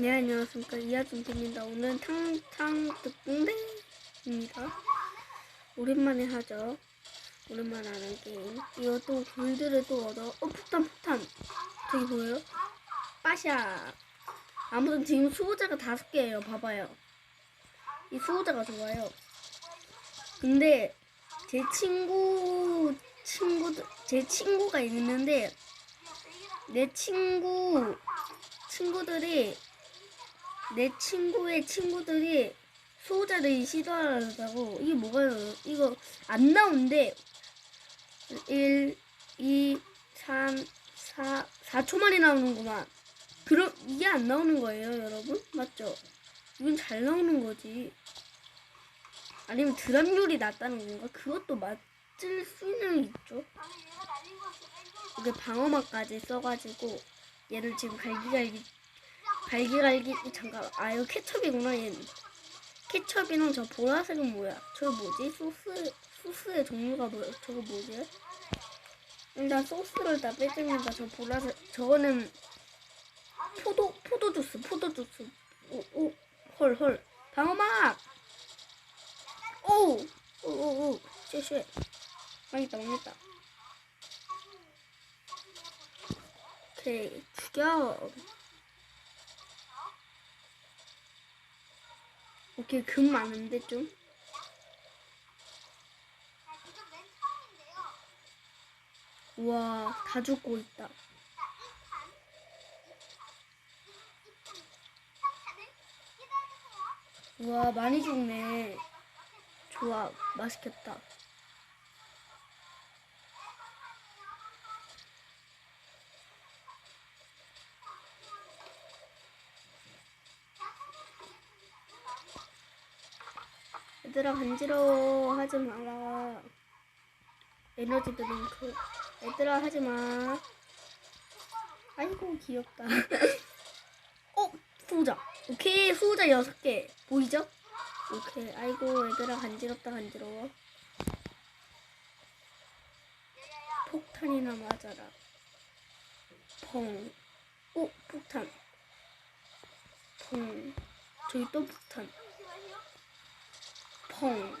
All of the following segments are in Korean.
네, 안녕하십니까. 이하준입니다. 오늘은 탕탕 특공대입니다. 오랜만에 하죠. 오랜만에 하는 게임. 이거 또 골드를 또 얻어. 어, 폭탄, 폭탄. 저기 보여요? 빠샤. 아무튼 지금 수호자가 다섯 개예요. 봐봐요. 이 수호자가 좋아요. 근데 제 친구, 친구들, 제 친구가 있는데 내 친구, 친구들이 내 친구의 친구들이 수호자를 시도하려고 이게 뭐가요? 이거 안 나오는데 1, 2, 3, 4, 4초 만에 나오는구만. 그럼 이게 안 나오는 거예요, 여러분? 맞죠? 이건 잘 나오는 거지. 아니면 드랍률이 낮다는 건가? 그것도 맞을 수는 있죠. 이게 방어막까지 써가지고 얘를 지금 갈기갈기 갈기갈기. 잠깐. 아 이거 케첩이구나 얘는. 케첩이랑 저 보라색은 뭐야? 저 뭐지? 소스 소스의 종류가 뭐야 저거 뭐지? 일단 소스를 다 빼주니까 저 보라색 저거는 포도 포도 주스 포도 주스. 오오 헐헐. 방어막! 오오오오. 쉐쉐 망했다 망했다. 오케이. 죽여 오케이 금 많은데 좀? 우와 다 죽고 있다. 우와 많이 죽네. 좋아 맛있겠다 얘들아 간지러워. 하지 마라 에너지 드링크 얘들아 하지 마. 아이고 귀엽다. 어 수호자. 오케이 수호자 여섯 개. 보이죠? 오케이. 아이고 얘들아 간지럽다 간지러워. 폭탄이나 맞아라. 펑. 오, 폭탄. 펑. 저기 또 폭탄 펑.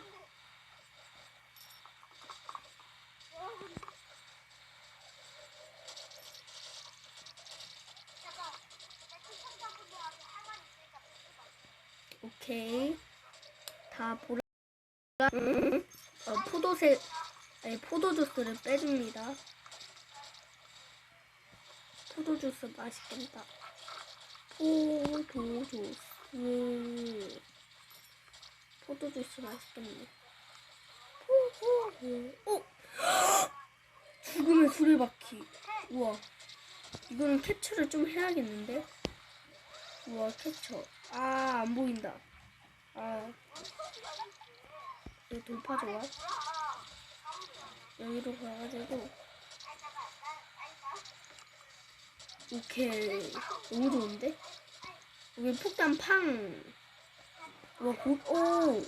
오케이. 다 보라. 어, 포도색, 아니, 포도주스를 빼줍니다. 포도주스 맛있겠다. 포도주스. 포도 주스 맛있겠네. 오! 죽음의 수레바퀴. 우와. 이거는 캡처를 좀 해야겠는데? 우와, 캡처. 아, 안 보인다. 아. 여기 돌파 좋아. 여기로 가가지고. 오케이. 너무 좋은데? 여기 폭탄 팡. 와, 고, 오.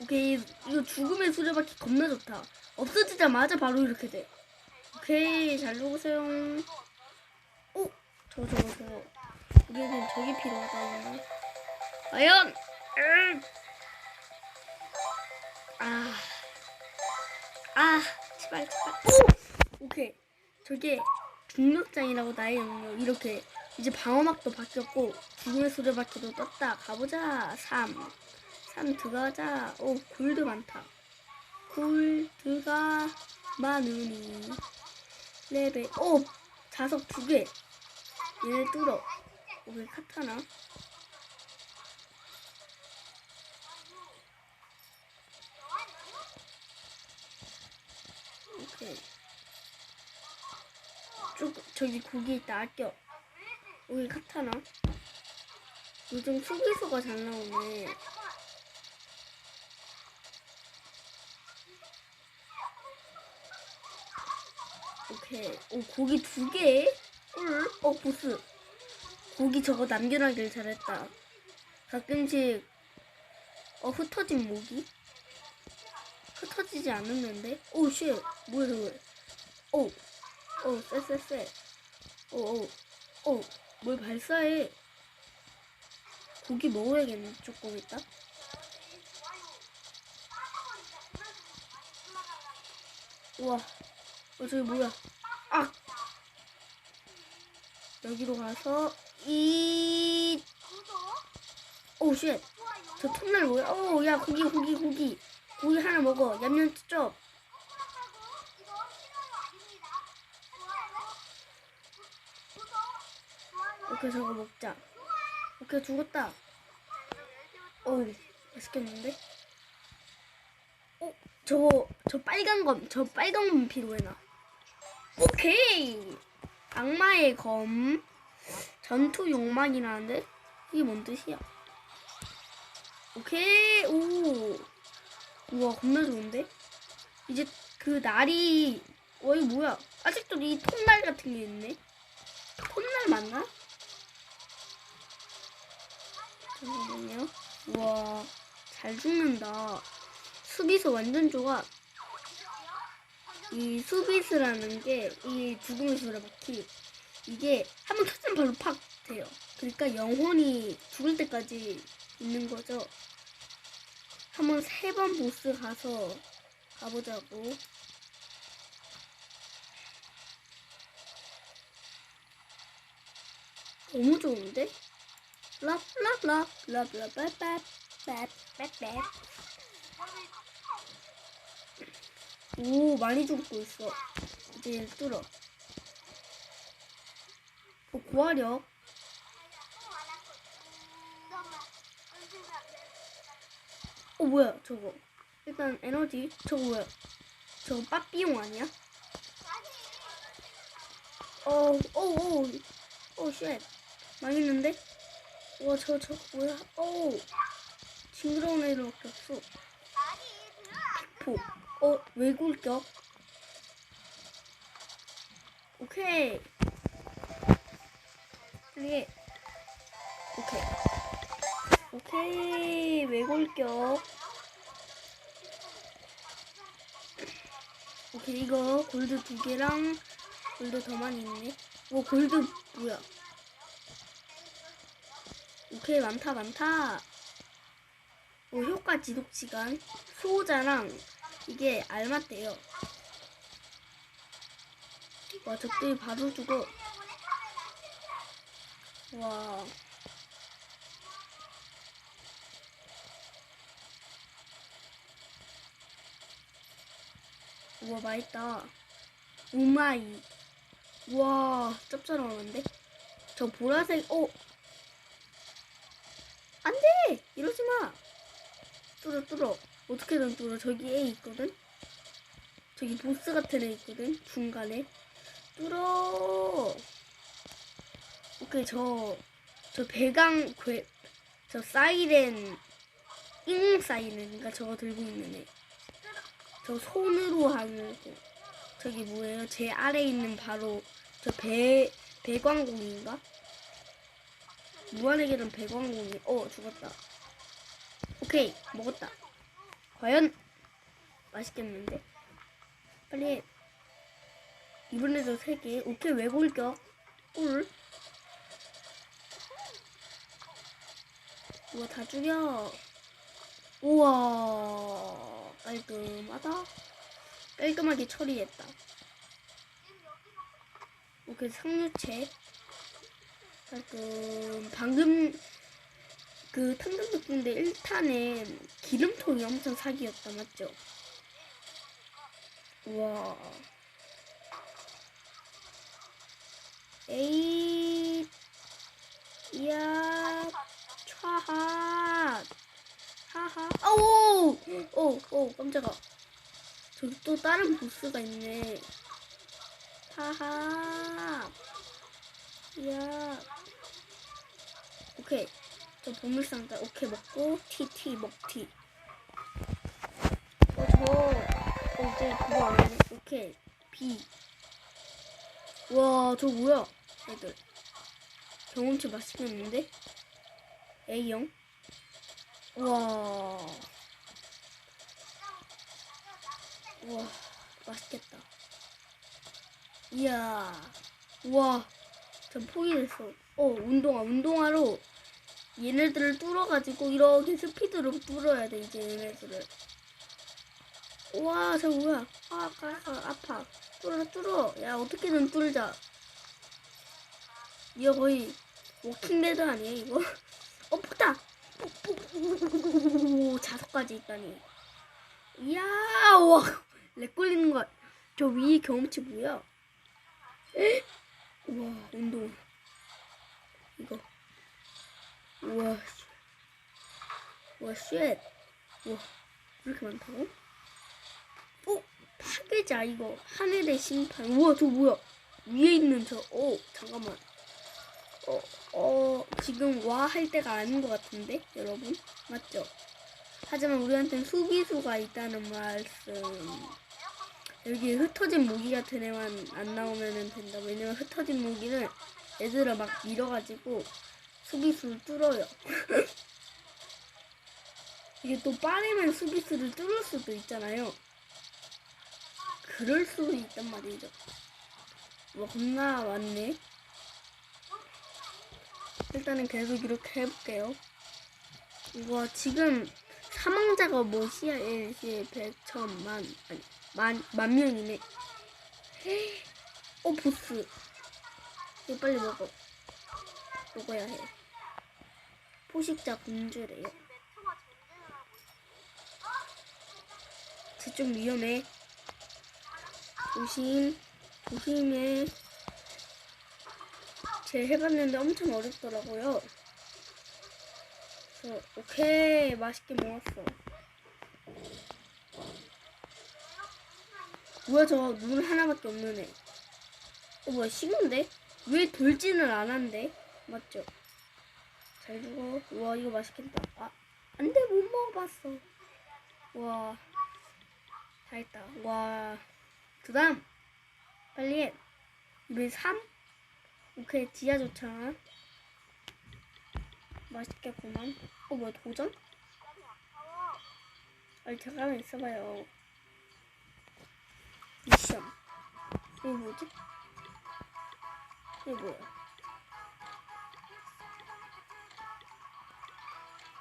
오케이. 이거 죽음의 수레바퀴 겁나 좋다. 없어지자마자 바로 이렇게 돼. 오케이. 잘 녹으세요. 오! 저거, 저거, 저거. 우리는 저기 필요하다. 과연! 음. 아. 아. 제발, 제발. 오! 오케이. 저게 중력장이라고 나의 능력. 이렇게. 이제 방어막도 바뀌었고 죽음의 수레바퀴도 떴다. 가보자. 3. 3 들어가자. 오 골드 많다. 골드가 많으니 레벨 오 자석 두 개. 얘네 뚫어. 오케이 카타나. 오케이. 쭉 저기 고기 있다 아껴. 여기 카타나? 요즘 수기수가 잘 나오네. 오케이. 오, 고기 두 개? 꿀? 어, 보스. 고기 저거 남겨놔길 잘했다. 가끔씩, 어, 흩어진 모기? 흩어지지 않았는데? 오, 쉣. 뭐야, 저거. 오, 오, 쎄쎄쎄. 오, 오, 오. 뭘 발사해? 고기 먹어야겠네, 조금 있다. 우와, 어, 저기 뭐야? 아! 여기로 가서, 이, 오, 쉣. 저 톱날 뭐야? 오, 야, 고기, 고기, 고기. 고기 하나 먹어. 얌얌 쩝. 오케이, 저거 먹자. 오케이, 죽었다. 어우, 맛있겠는데? 어, 저거, 저 빨간 검, 저 빨간 검 필요해, 나. 오케이! 악마의 검. 전투 욕망이라는데? 이게 뭔 뜻이야? 오케이, 오. 우와, 겁나 좋은데? 이제 그 날이, 와, 이거 뭐야? 아직도 이 톱날 같은 게 있네? 톱날 맞나? 잠깐만요. 우와, 잘 죽는다. 수비수 완전 좋아. 이 수비수라는 게, 이 죽음의 수레바퀴, 이게 한번 터지면 바로 팍 돼요. 그러니까 영혼이 죽을 때까지 있는 거죠. 한번 세 번 보스 가서 가보자고. 너무 좋은데? 오 많이 죽고 있어. 이제 뚫어. 어 고화력 어 뭐야 저거. 일단 에너지? 저거 뭐야? 저거 빠삐용 아니야? 어오오오쉣. 망했는데? 와 저 저 뭐야 어우 징그러운 애들밖에 없어 폭. 어, 외굴격. 오케이. 빨리. 오케이. 오케이. 외골격. 오케이, 이거 골드 두 개랑 골드 더 많이 있네. 오, 골드 뭐야? 오케이, 많다, 많다. 오, 효과 지속 시간. 수호자랑 이게 알맞대요. 와, 적들이 바로 죽어. 와. 우와, 맛있다. 우마이. 와, 짭짤하는데? 저 보라색, 어. 안 돼! 이러지 마! 뚫어, 뚫어. 어떻게든 뚫어. 저기 애 있거든? 저기 보스 같은 애 있거든? 중간에. 뚫어! 오케이, 저, 저 배강, 괴, 저 사이렌, 잉 사이렌인가 저거 들고 있는 애. 저 손으로 하는 거. 저기 뭐예요? 제 아래에 있는 바로 저 배, 배광공인가? 무한의 계단 배광공이, 어, 죽었다. 오케이, 먹었다. 과연 맛있겠는데? 빨리 해. 이번에도 세 개. 오케이 외골격. 꿀. 우와 다 죽여. 우와 깔끔하다. 깔끔하게 처리했다. 오케이 상류체. 깔끔. 방금 그 탕전덕분데 1탄에 기름통이 엄청 사기였다 맞죠? 우와. 에이 이야 촤핫 하하. 오오 깜짝아. 저기 또 다른 보스가 있네. 하하. 이야 오케이. 저 보물상자 오케이 먹고 티티 먹티. 어 저 어제 그거 안 하네. 오케이. 비 와 저 뭐야? 애들. 경험치 맛있겠는데? A형? 와. 와, 맛있겠다. 이야, 와, 전 포기했어. 어, 운동화, 운동화로 얘네들을 뚫어가지고 이렇게 스피드로 뚫어야 돼 이제 얘네들을. 와, 저 뭐야? 아, 가서 아파. 뚫어, 뚫어. 야, 어떻게든 뚫자. 이거 거의 워킹데드 아니에요, 이거? 어, 폭다! 자석까지 있다니. 이야, 와, 렉 걸리는 거. 저 위에 경험치 뭐야? 에? 우와, 운동. 이거. 우와, 씨. 우와, 쉣. 우와, 이렇게 많다고? 어, 파괴자, 이거. 하늘의 심판. 우와, 저 뭐야? 위에 있는 저, 어, 잠깐만. 어, 어, 지금 와 할 때가 아닌 것 같은데, 여러분? 맞죠? 하지만 우리한테는 수비수가 있다는 말씀. 여기 흩어진 무기 같은 애만 안 나오면 된다. 왜냐면 흩어진 무기는 애들을 막 밀어가지고 수비수를 뚫어요. 이게 또 빠르면 수비수를 뚫을 수도 있잖아요. 그럴 수도 있단 말이죠. 뭐 겁나 많네. 일단은 계속 이렇게 해볼게요. 이거 지금 사망자가 뭐 시야? 일시 백천만 아니 만, 만 명이네. 어 보스. 이거 빨리 먹어. 먹어야 해. 포식자 군주래요. 쟤 좀 위험해. 조심, 조심해. 쟤 해봤는데 엄청 어렵더라고요. 그래서 오케이 맛있게 먹었어. 뭐야 저 눈 하나밖에 없는 애. 어 뭐야 식은데? 왜안 한대? 맞죠? 잘 죽어. 와 이거 맛있겠다. 아 안 돼 못 먹어봤어. 와. 다 했다. 와. 그 다음. 빨리 해. 이번에 3? 오케이, 지하 조창. 맛있겠구만. 어, 뭐야, 도전? 아니, 잠깐만 있어봐요. 미션. 이게 뭐지? 이게 뭐야?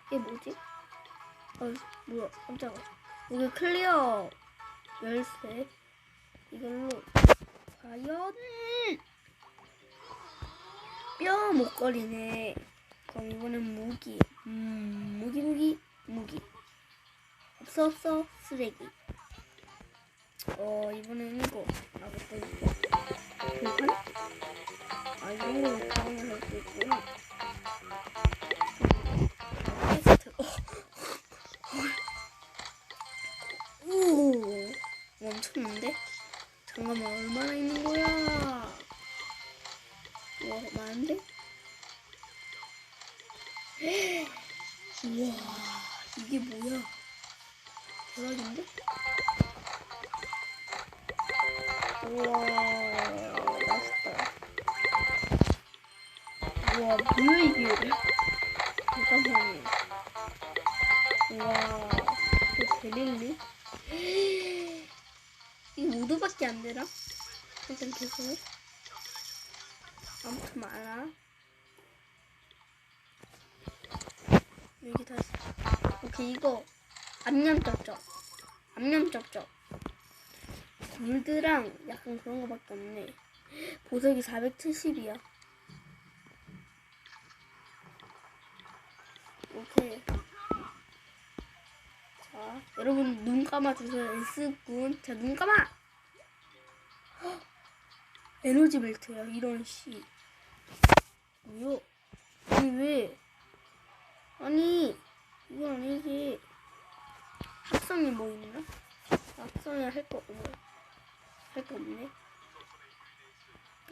이게 뭐지? 어, 뭐야, 깜짝아. 이게 클리어 열쇠. 이걸로 과연 뼈 목걸이네. 그럼 이번엔 무기. 음, 무기 무기 무기. 없어 없어 쓰레기. 어 이번엔 이거. 아 그때 이거. 교환? 아 이런 거 교환을 할수 있구나. 멈췄는데? 잠깐만, 얼마나 있는 거야? 와, 많은데? 우와, 이게 뭐야? 대박인데? 우와, 맛있다. 우와, 뭐야, 이게? 잠깐만요. 우와, 이거 재밌네. 이거 5도밖에 안 되나? 일단 계속 해. 아무튼 많아. 여기 다시. 오케이, 이거. 암염 쩝쩝. 암염 쩝쩝. 골드랑 약간 그런 거밖에 없네. 보석이 470이야. 오케이. 자, 여러분 눈 감아주세요. S군. 자, 눈 감아! 헉! 에너지 벨트야, 이런 씨. 뭐요? 아니, 왜? 아니, 이건 아니지. 합성이 뭐 있나? 합성이 할 거, 어머. 할거 없네.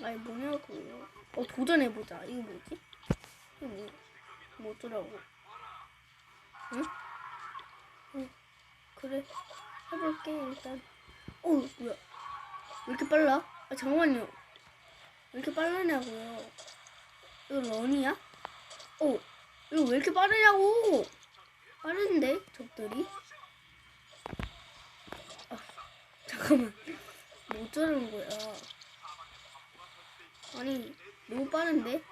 아니, 뭐냐고. 어, 도전해보자. 이거 뭐지? 이거 뭐, 뭐 어쩌라고. 응? 응. 그래. 해볼게, 일단. 어, 뭐야. 왜 이렇게 빨라? 아, 잠깐만요. 왜 이렇게 빠르냐고요. 이거 런이야? 어, 이거 왜 이렇게 빠르냐고. 빠른데, 적들이? 아, 잠깐만. 뭐 어쩌라는 거야. 아니, 너무 빠른데?